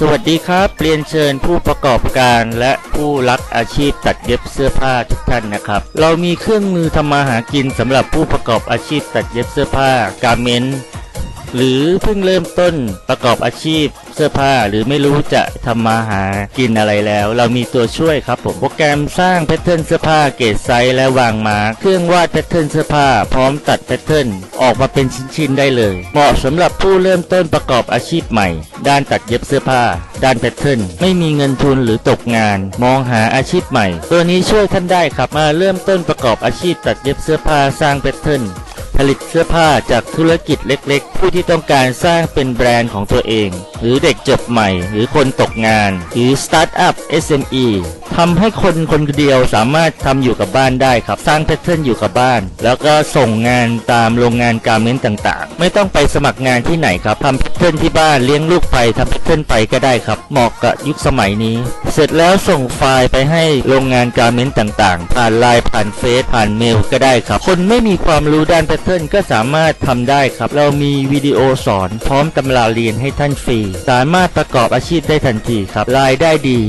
สวัสดีครับเรียนเชิญผู้ประกอบการและผู้รักอาชีพตัดเย็บเสื้อผ้าทุกท่านนะครับ เรามีเครื่องมือทำมาหากินสำหรับผู้ประกอบอาชีพตัดเย็บเสื้อผ้าการเมนหรือเพิ่งเริ่มต้นประกอบอาชีพ เสื้อผ้าหรือไม่รู้จะทำมาหากินอะไรแล้ว เรามีตัวช่วยครับผมโปรแกรมสร้างแพทเทิร์นเสื้อผ้าเกรดไซส์และวางมาเครื่องวาดแพทเทิร์นเสื้อผ้าพร้อมตัดแพทเทิร์นออกมาเป็นชิ้นๆได้เลย เหมาะสำหรับผู้เริ่มต้นประกอบอาชีพใหม่ ด้านตัดเย็บเสื้อผ้า ด้านแพทเทิร์นไม่มีเงินทุนหรือตกงาน มองหาอาชีพใหม่ ตัวนี้ช่วยท่านได้ครับมาเริ่มต้นประกอบอาชีพตัดเย็บเสื้อผ้าสร้างแพทเทิร์น ผลิตเสื้อผ้าจากธุรกิจเล็กๆ ผู้ที่ต้องการสร้างเป็นแบรนด์ของตัวเอง หรือเด็กจบใหม่ หรือคนตกงาน หรือสตาร์ทอัพ SME ทำให้คนคนเดียวสามารถทำอยู่กับบ้านได้ครับ สร้างแพทเทิร์นอยู่กับบ้าน แล้วก็ส่งงานตามโรงงานการเมนต์ต่างๆ ไม่ต้องไปสมัครงานที่ไหนครับทำแพทเทิร์นที่บ้านเลี้ยงลูกไปทำแพทเทิร์นไปก็ได้ครับ เหมาะกับยุคสมัยนี้ เสร็จแล้วส่งไฟล์ไปให้โรงงานการเมนต์ต่างๆ ผ่านไลน์ผ่านเฟซผ่านเมลก็ได้ครับ คนไม่มีความรู้ด้านแพทเทิร์นก็สามารถทำได้ครับ เรามีวิดีโอสอนพร้อมตำราเรียนให้ท่านฟรี สามารถประกอบอาชีพได้ทันทีครับรายได้ดี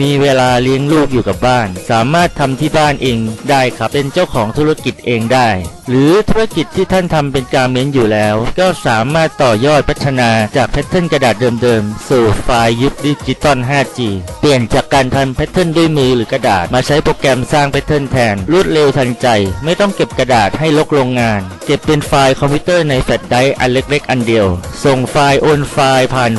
มีเวลาเลี้ยงลูกอยู่กับบ้าน สามารถทำที่บ้านเองได้ครับ เป็นเจ้าของธุรกิจเองได้ หรือธุรกิจที่ท่านทำเป็นการเมนอยู่แล้ว ก็สามารถต่อยอดพัฒนาจากแพทเทิร์นกระดาษเดิมๆ สู่ไฟล์ยุคดิจิตอล 5G เปลี่ยนจากการทำแพทเทิร์นด้วยมือหรือกระดาษ มาใช้โปรแกรมสร้างแพทเทิร์นแทนรวดเร็วทันใจ ไม่ต้องเก็บกระดาษให้ลกโรงงาน เก็บเป็นไฟล์คอมพิวเตอร์ในแฟลชไดร์อันเล็กๆ อันเดียว ส่งไฟล์โอนไฟล์ผ่าน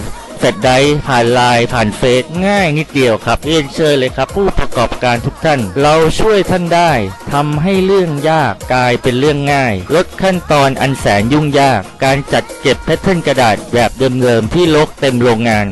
แฟดได้ผ่านไลน์ผ่านเฟซง่ายนิดเดียวครับเรียนเชิญเลยครับ ผู้ประกอบการทุกท่าน เราช่วยท่านได้ทำให้เรื่องยากกลายเป็นเรื่องง่าย ลดขั้นตอนอันแสนยุ่งยาก การจัดเก็บแพทเทิร์นกระดาษแบบเดิมๆที่ลกเต็มโรงงาน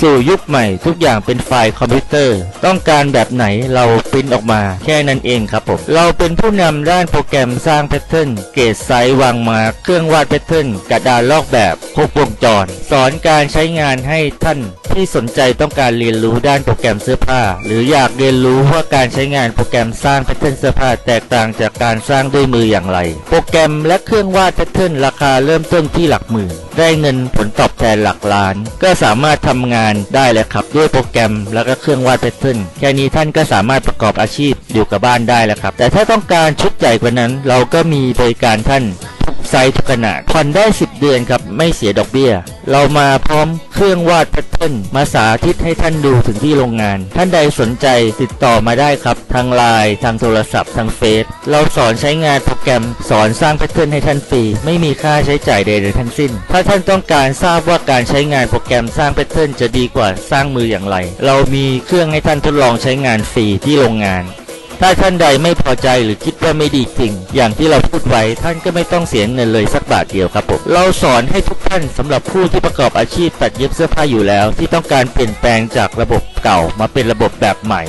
สู่ยุคใหม่ทุกอย่างเป็นไฟล์คอมพิวเตอร์ ต้องการแบบไหนเราปริ้นออกมาแค่นั้นเองครับผม เราเป็นผู้นำด้านโปรแกรมสร้างแพทเทิร์นเกตไซส์วางมาเครื่องวาดแพทเทิร์นกระดานลอกแบบครบวงจร สอนการใช้งานให้ท่าน ที่สนใจต้องการเรียนรู้ด้านโปรแกรมเสื้อผ้า หรืออยากเรียนรู้ว่าการใช้งานโปรแกรมสร้างแพทเทิร์นเสื้อผ้าแตกต่างจากการสร้างด้วยมืออย่างไร โปรแกรมและเครื่องวาดแพทเทิร์นราคาเริ่มต้นที่หลักหมื่น ได้เงินผลตอบแทนหลักล้าน ก็สามารถทำงานได้แล้วครับด้วยโปรแกรมแล้วก็เครื่องวาดแพทเทิร์นแค่นี้ท่านก็สามารถประกอบอาชีพอยู่กับบ้านได้แล้วครับ แต่ถ้าต้องการชุดใหญ่กว่านั้น เราก็มีบริการท่าน ไซส์ทุกขนาดผ่อนได้ 10 เดือนครับ ไม่เสียดอกเบี้ย เรามาพร้อมเครื่องวาดแพทเทิร์นมาสาธิตให้ท่านดูถึงที่โรงงาน ท่านใดสนใจติดต่อมาได้ครับ ทางไลน์ทางโทรศัพท์ทางเฟซเราสอนใช้งานโปรแกรม สอนสร้างแพทเทิร์นให้ท่านฟรีไม่มีค่าใช้จ่ายใดๆทั้งสิ้น ถ้าท่านต้องการทราบว่าการใช้งานโปรแกรมสร้างแพทเทิร์นจะดีกว่าสร้างมืออย่างไร เรามีเครื่องให้ท่านทดลองใช้งานฟรีที่โรงงาน ถ้าท่านใดไม่พอใจหรือคิดว่าไม่ดีจริง อย่างที่เราพูดไว้ท่านก็ไม่ต้องเสียเงินเลยสักบาทเดียวครับผมเราสอนให้ทุกท่านสำหรับผู้ที่ประกอบอาชีพตัดเย็บเสื้อผ้าอยู่แล้ว ที่ต้องการเปลี่ยนแปลงจากระบบเก่ามาเป็นระบบแบบใหม่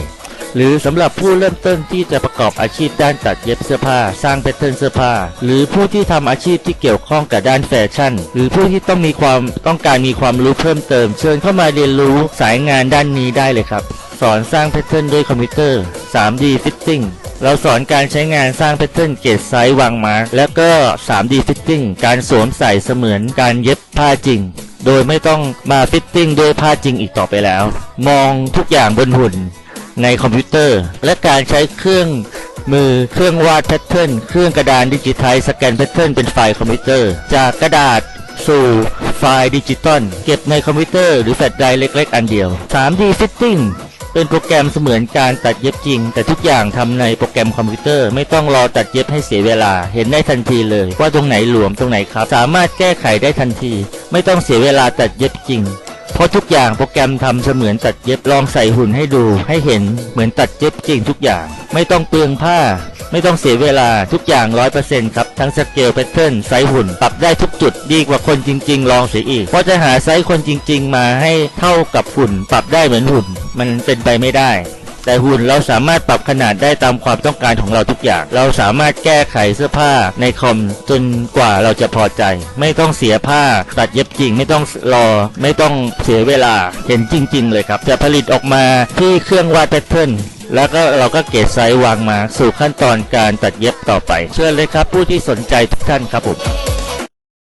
หรือสำหรับผู้เริ่มต้นที่จะประกอบอาชีพด้านตัดเย็บเสื้อผ้า สร้างแพทเทิร์นเสื้อผ้า หรือผู้ที่ทำอาชีพที่เกี่ยวข้องกับด้านแฟชั่น หรือผู้ที่ต้องมีความต้องการมีความรู้เพิ่มเติม เชิญเข้ามาเรียนรู้สายงานด้านนี้ได้เลยครับ สอนสร้างแพทเทิร์นด้วยคอมพิวเตอร์ 3D Fitting เราสอนการใช้งานสร้างแพทเทิร์นเกรดไซส์วางมาร์กแล้วก็ 3D Fitting การสวมใส่เสมือนการเย็บผ้าจริง โดยไม่ต้องมาฟิตติ้งด้วยผ้าจริงอีกต่อไปแล้ว มองทุกอย่างบนหุ่นในคอมพิวเตอร์ และการใช้เครื่องมือเครื่องวาดแพทเทิร์นเครื่องกระดานดิจิทัลสแกนแพทเทิร์นเป็นไฟล์คอมพิวเตอร์ จากกระดาษสู่ไฟล์ดิจิตอลเก็บในคอมพิวเตอร์หรือแฟลชไดรฟ์เล็ก ๆ อันเดียว 3D Fitting เป็นโปรแกรมเสมือนการตัดเย็บจริง แต่ทุกอย่างทำในโปรแกรมคอมพิวเตอร์ไม่ต้องรอตัดเย็บให้เสียเวลา เห็นได้ทันทีเลย ว่าตรงไหนหลวมตรงไหนครับ สามารถแก้ไขได้ทันที ไม่ต้องเสียเวลาตัดเย็บจริง เพราะทุกอย่างโปรแกรมทำเสมือนตัดเย็บลองใส่หุ่นให้ดู ให้เห็นเหมือนตัดเย็บจริงทุกอย่าง ไม่ต้องเปลืองผ้า ไม่ต้องเสียเวลาทุกอย่าง 100%ครับ ทั้งสเกลแพทเทิร์นไซส์หุ่น ปรับได้ทุกจุดดีกว่าคนจริง ๆ ลองเสียอีก เพราะจะหาไซส์คนจริง ๆ มาให้เท่ากับหุ่น ปรับได้เหมือนหุ่น มันเป็นไปไม่ได้แต่หุ่นเราสามารถปรับขนาดได้ตามความต้องการของเราทุกอย่าง เราสามารถแก้ไขเสื้อผ้าในคอมจนกว่าเราจะพอใจ ไม่ต้องเสียผ้าตัดเย็บจริง ไม่ต้องรอ ไม่ต้องเสียเวลาเห็นจริง ๆ เลยครับ จะผลิตออกมาที่เครื่องวาดแพทเทิร์น แล้วก็เราก็เกรดไซส์วางมาสู่ขั้นตอนการตัดเย็บต่อไป เชิญเลยครับผู้ที่สนใจทุกท่านครับผม